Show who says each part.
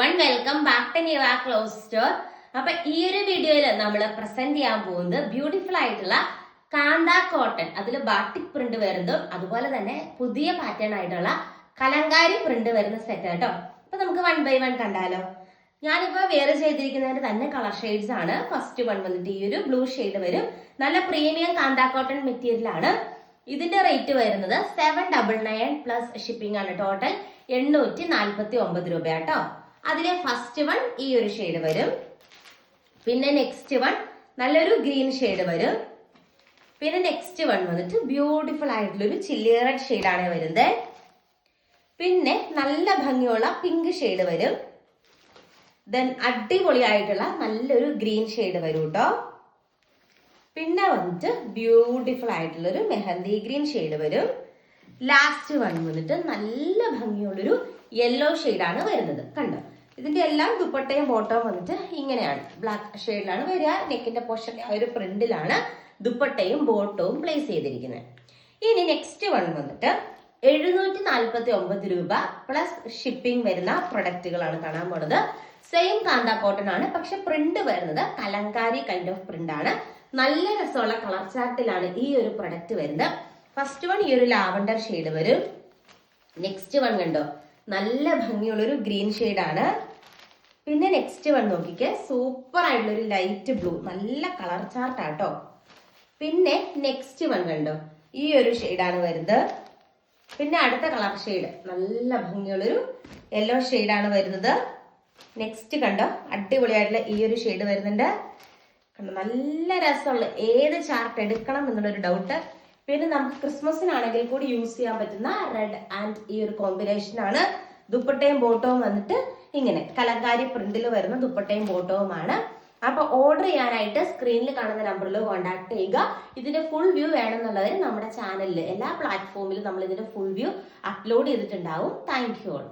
Speaker 1: One welcome back to Niva clothes store അപ്പൊ ഈ ഒരു വീഡിയോയിൽ നമ്മൾ പ്രസന്റ് ചെയ്യാൻ പോകുന്നത് ബ്യൂട്ടിഫുൾ ആയിട്ടുള്ള കാന്ത കോട്ടൺ അതിൽ ബാട്ടിക് പ്രിന്റ് വരുന്നതും അതുപോലെ തന്നെ പുതിയ പാറ്റേൺ ആയിട്ടുള്ള കലങ്കാരി പ്രിന്റ് വരുന്ന സെറ്റ് കേട്ടോ അപ്പൊ നമുക്ക് വൺ ബൈ വൺ കണ്ടാലോ. ഞാനിപ്പോ വേറെ ചെയ്തിരിക്കുന്നതിന്റെ തന്നെ കളർ ഷെയ്ഡ്സ് ആണ്. ഫസ്റ്റ് വൺ വന്നിട്ട് ഈ ഒരു ബ്ലൂ ഷെയ്ഡ് വരും. നല്ല പ്രീമിയം കാന്ത കോട്ടൺ മെറ്റീരിയൽ ആണ്. ഇതിന്റെ റേറ്റ് വരുന്നത് seven double nine plus shipping ആണ് ടോട്ടൽ എണ്ണൂറ്റി നാൽപ്പത്തി ഒമ്പത് രൂപ കേട്ടോ അതിലെ ഫസ്റ്റ് വൺ ഈ ഒരു ഷെയ്ഡ് വരും. പിന്നെ നെക്സ്റ്റ് വൺ നല്ലൊരു ഗ്രീൻ ഷെയ്ഡ് വരും. പിന്നെ നെക്സ്റ്റ് വൺ വന്നിട്ട് ബ്യൂട്ടിഫുൾ ആയിട്ടുള്ള ഒരു ചില്ലി റെഡ് ഷെയ്ഡാണ് വരുന്നത് പിന്നെ നല്ല ഭംഗിയുള്ള പിങ്ക് ഷെയ്ഡ് വരും. ദെൻ അടിപൊളിയായിട്ടുള്ള നല്ലൊരു ഗ്രീൻ ഷെയ്ഡ് വരും കേട്ടോ പിന്നെ വന്നിട്ട് ബ്യൂട്ടിഫുൾ ആയിട്ടുള്ളൊരു മെഹന്തി ഗ്രീൻ ഷെയ്ഡ് വരും. ലാസ്റ്റ് വൺ വന്നിട്ട് നല്ല ഭംഗിയുള്ളൊരു യെല്ലോ ഷെയ്ഡാണ് വരുന്നത്. കണ്ടോ? ഇതിന്റെ എല്ലാം ദുപ്പട്ടയും ബോട്ടവും വന്നിട്ട് ഇങ്ങനെയാണ്. ബ്ലാക്ക് ഷെയ്ഡിലാണ് വരിക നെക്കിന്റെ പോർഷൻ ആ ഒരു പ്രിന്റിലാണ് ദുപ്പട്ടയും ബോട്ടവും പ്ലേസ് ചെയ്തിരിക്കുന്നത്. ഇനി നെക്സ്റ്റ് വൺ വന്നിട്ട് എഴുന്നൂറ്റി നാൽപ്പത്തി ഒമ്പത് രൂപ പ്ലസ് ഷിപ്പിംഗ് വരുന്ന പ്രൊഡക്റ്റുകളാണ് കാണാൻ പോണത്. സെയിം കാന്ത കോട്ടൺ ആണ് പക്ഷെ പ്രിന്റ് വരുന്നത് കലങ്കാരി കൈൻഡ് ഓഫ് പ്രിന്റ് ആണ്. നല്ല രസമുള്ള കളർ ചാർട്ടിലാണ് ഈ ഒരു പ്രൊഡക്റ്റ് വരുന്നത്. ഫസ്റ്റ് വൺ ഈ ഒരു ലാവണ്ടർ ഷെയ്ഡ് വരും. നെക്സ്റ്റ് വൺ കണ്ടോ? നല്ല ഭംഗിയുള്ളൊരു ഗ്രീൻ ആണ്. പിന്നെ നെക്സ്റ്റ് വൺ നോക്കിക്കേ. സൂപ്പർ ആയിട്ടുള്ള ഒരു ലൈറ്റ് ബ്ലൂ നല്ല കളർ ചാർട്ട് ആട്ടോ. പിന്നെ നെക്സ്റ്റ് വൺ കണ്ടോ? ഈ ഒരു ഷെയ്ഡാണ് വരുന്നത്. പിന്നെ അടുത്ത കളർ ഷെയ്ഡ് നല്ല ഭംഗിയുള്ളൊരു യെല്ലോ ആണ് വരുന്നത്. നെക്സ്റ്റ് കണ്ടോ? അടിപൊളിയായിട്ടുള്ള ഈ ഒരു ഷെയ്ഡ് വരുന്നുണ്ട്. കണ്ടോ? നല്ല രസമുള്ള ഏത് ചാർട്ട് എടുക്കണം എന്നുള്ളൊരു ഡൗട്ട് പിന്നെ നമുക്ക് ക്രിസ്മസിനാണെങ്കിൽ കൂടി യൂസ് ചെയ്യാൻ പറ്റുന്ന റെഡ് ആൻഡ് ഈ ഒരു കോമ്പിനേഷൻ ആണ്. ദുപ്പട്ടയും ബോട്ടവും വന്നിട്ട് ഇങ്ങനെ കലങ്കാരി പ്രിന്റിൽ വരുന്ന ദുപ്പട്ടയും ബോട്ടവുമാണ് അപ്പൊ ഓർഡർ ചെയ്യാനായിട്ട് സ്ക്രീനിൽ കാണുന്ന നമ്പറിൽ കോൺടാക്ട് ചെയ്യുക. ഇതിന്റെ ഫുൾ വ്യൂ വേണമെന്നുള്ളവർ നമ്മുടെ ചാനലിൽ എല്ലാ പ്ലാറ്റ്ഫോമിലും നമ്മൾ ഇതിന്റെ ഫുൾ വ്യൂ അപ്ലോഡ് ചെയ്തിട്ടുണ്ടാവും. Thank you all